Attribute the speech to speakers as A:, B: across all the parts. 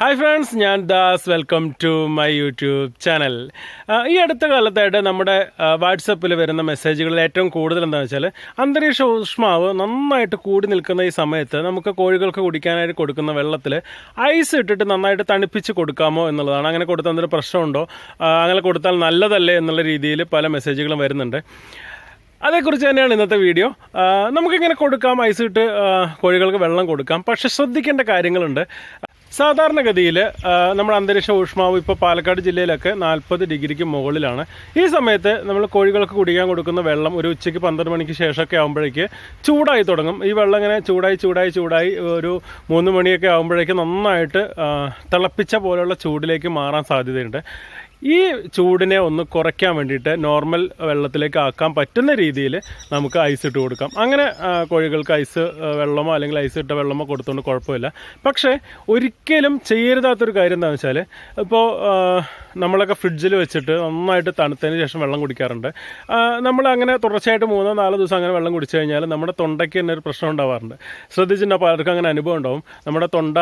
A: Hi friends ഞാൻ Das. Welcome to my YouTube channel ഈ അടുത്ത കാലത്തായിട്ട് നമ്മുടെ വാട്സപ്പിൽ വരുന്ന മെസ്സേജുകളിൽ ഏറ്റവും കൂടുതൽ എന്താണെന്ന് വെച്ചാൽ അന്തരീക്ഷ ഊഷ്മാവ് നന്നായിട്ട് കൂടി നിൽക്കുന്ന ഈ സമയത്ത് നമുക്ക് കോഴികൾക്ക് കുടിക്കാനായിട്ട് കൊടുക്കുന്ന വെള്ളത്തിൽ ഐസ് ഇട്ടിട്ട് നന്നായിട്ട് തണുപ്പിച്ച് കൊടുക്കാമോ എന്നുള്ളതാണ്. അങ്ങനെ കൊടുത്താൽ എന്തെങ്കിലും പ്രശ്നമുണ്ടോ? അങ്ങനെ കൊടുത്താൽ നല്ലതല്ലേ എന്നുള്ള രീതിയിൽ പല മെസ്സേജുകളും വരുന്നുണ്ട്. അതേക്കുറിച്ച് തന്നെയാണ് ഇന്നത്തെ വീഡിയോ. നമുക്കിങ്ങനെ കൊടുക്കാം ഐസ് ഇട്ട് കോഴികൾക്ക് വെള്ളം കൊടുക്കാം. പക്ഷെ ശ്രദ്ധിക്കേണ്ട കാര്യങ്ങളുണ്ട്. സാധാരണഗതിയിൽ നമ്മുടെ അന്തരീക്ഷ ഊഷ്മാവ് ഇപ്പോൾ പാലക്കാട് ജില്ലയിലൊക്കെ നാൽപ്പത് ഡിഗ്രിക്ക് മുകളിലാണ്. ഈ സമയത്ത് നമ്മൾ കോഴികൾക്ക് കുടിക്കാൻ കൊടുക്കുന്ന വെള്ളം ഒരു ഉച്ചയ്ക്ക് പന്ത്രണ്ട് മണിക്ക് ശേഷമൊക്കെ ആകുമ്പോഴേക്ക് ചൂടായി തുടങ്ങും. ഈ വെള്ളം ഇങ്ങനെ ചൂടായി ചൂടായി ചൂടായി ഒരു മൂന്ന് മണിയൊക്കെ ആകുമ്പോഴേക്ക് നന്നായിട്ട് തിളപ്പിച്ച പോലെയുള്ള ചൂടിലേക്ക് മാറാൻ സാധ്യതയുണ്ട്. ഈ ചൂടിനെ ഒന്ന് കുറയ്ക്കാൻ വേണ്ടിയിട്ട് നോർമൽ വെള്ളത്തിലേക്ക് ആക്കാൻ പറ്റുന്ന രീതിയിൽ നമുക്ക് ഐസ് ഇട്ട് കൊടുക്കാം. അങ്ങനെ കോഴികൾക്ക് ഐസ് വെള്ളമോ അല്ലെങ്കിൽ ഐസ് ഇട്ട വെള്ളമോ കൊടുത്തുകൊണ്ട് കുഴപ്പമില്ല. പക്ഷേ ഒരിക്കലും ചെയ്യരുതാത്തൊരു കാര്യം എന്താണെന്ന് വെച്ചാൽ ഇപ്പോൾ നമ്മളൊക്കെ ഫ്രിഡ്ജിൽ വെച്ചിട്ട് നന്നായിട്ട് തണുത്തതിന് ശേഷം വെള്ളം കുടിക്കാറുണ്ട്. നമ്മൾ അങ്ങനെ തുടർച്ചയായിട്ട് മൂന്നോ നാലോ ദിവസം അങ്ങനെ വെള്ളം കുടിച്ചു കഴിഞ്ഞാൽ നമ്മുടെ തൊണ്ടയ്ക്ക് തന്നെ ഒരു പ്രശ്നം ഉണ്ടാവാറുണ്ട്. ശ്രദ്ധിച്ചിട്ടുണ്ടോ? പലർക്കും അങ്ങനെ അനുഭവം ഉണ്ടാവും. നമ്മുടെ തൊണ്ട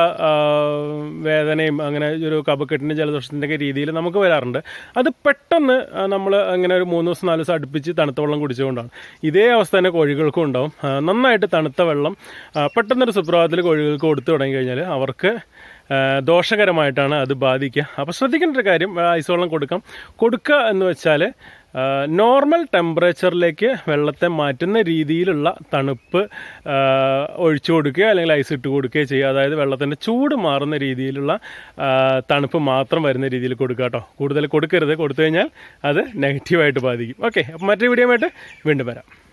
A: വേദനയും അങ്ങനെ ഒരു കപക്കെട്ടിന്റെ ജലദോഷത്തിന്റെയൊക്കെ രീതിയിൽ നമുക്ക് വരാറുണ്ട്. അത് പെട്ടെന്ന് നമ്മൾ അങ്ങനെ ഒരു മൂന്ന് ദിവസം നാല് ദിവസം അടുപ്പിച്ച് തണുത്ത വെള്ളം കുടിച്ചുകൊണ്ടാണ്. ഇതേ അവസ്ഥ തന്നെ കോഴികൾക്കും ഉണ്ടാവും. നന്നായിട്ട് തണുത്ത വെള്ളം പെട്ടെന്നൊരു സുപ്രഭാതത്തിൽ കോഴികൾക്ക് കൊടുത്തു തുടങ്ങി കഴിഞ്ഞാൽ അവർക്ക് ദോഷകരമായിട്ടാണ് അത് ബാധിക്കുക. അപ്പോൾ ശ്രദ്ധിക്കേണ്ട ഒരു കാര്യം ഐസോളം കൊടുക്കാം. കൊടുക്കുക എന്ന് വെച്ചാൽ നോർമൽ ടെമ്പറേച്ചറിലേക്ക് വെള്ളത്തെ മാറ്റുന്ന രീതിയിലുള്ള തണുപ്പ് ഒഴിച്ചു കൊടുക്കുകയോ അല്ലെങ്കിൽ ഐസ് ഇട്ട് കൊടുക്കുകയോ ചെയ്യുക. അതായത് വെള്ളത്തിന്റെ ചൂട് മാറുന്ന രീതിയിലുള്ള തണുപ്പ് മാത്രം വരുന്ന രീതിയിൽ കൊടുക്കുക കേട്ടോ. കൂടുതൽ കൊടുക്കരുത്. കൊടുത്തു കഴിഞ്ഞാൽ അത് നെഗറ്റീവായിട്ട് ബാധിക്കും. ഓക്കെ അപ്പോൾ മറ്റൊരു വീഡിയോ ആയിട്ട് വീണ്ടും വരാം.